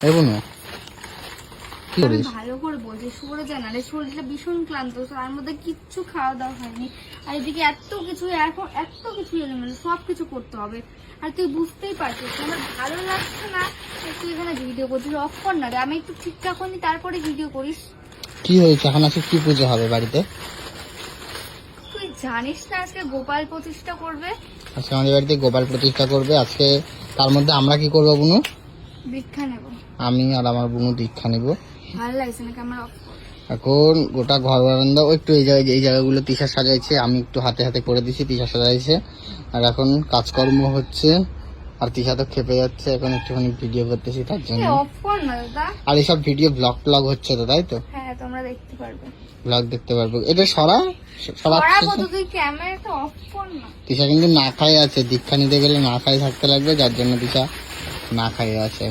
দেখুন কি আমি করিস ভালো করে বলছি সরে যায় না রে শরীরটা ভীষণ ক্লান্ত তার মধ্যে কিচ্ছু খাওয়া দাওয়া হয়নি। আর এদিকে এত কিছু এখন এত কিছু এলোমেলো সব কিছু করতে হবে। আর তুই বুঝতেই পারছিস আমার ভালো লাগছে না তুই এখানে ভিডিও করছিস অফ কর না রে আমি একটু ঠিকঠাক হয়নি তারপরে ভিডিও করিস। কি হয়েছে? এখন আজকে কি পুজো হবে বাড়িতে? তুই জানিস না আজকে গোপাল প্রতিষ্ঠা করবে? আজকে আমাদের বাড়িতে গোপাল প্রতিষ্ঠা করবে আজকে তার মধ্যে আমরা কি করব বুনু? দীক্ষা নেব। আমি আর আমার বুনু দীক্ষা নিব। ভালো লাগছে না ক্যামেরা এখন গোটা ঘর বারান্দা একটু এই জায়গায় এই জায়গাগুলো তিশা সাজাইছে আমি একটু হাতে হাতে করে দিছি তিশা সাজাইছে। আর এখন কাজকর্ম হচ্ছে আর তিশা তো খেপে যাচ্ছে এখন একটুখানি ভিডিও করতেছি তার জন্য। আর এইসব ভিডিও ব্লগ ব্লগ হচ্ছে তো তাই তো? হ্যাঁ তোমরা দেখতে পারবে। ব্লগ দেখতে পারব। এটা সরা? তো অফ কর না। তিশা কিন্তু না খাই আছে দীক্ষা নিতে গেলে না খাই থাকতে লাগবে যার জন্য তিশা না খাই আছে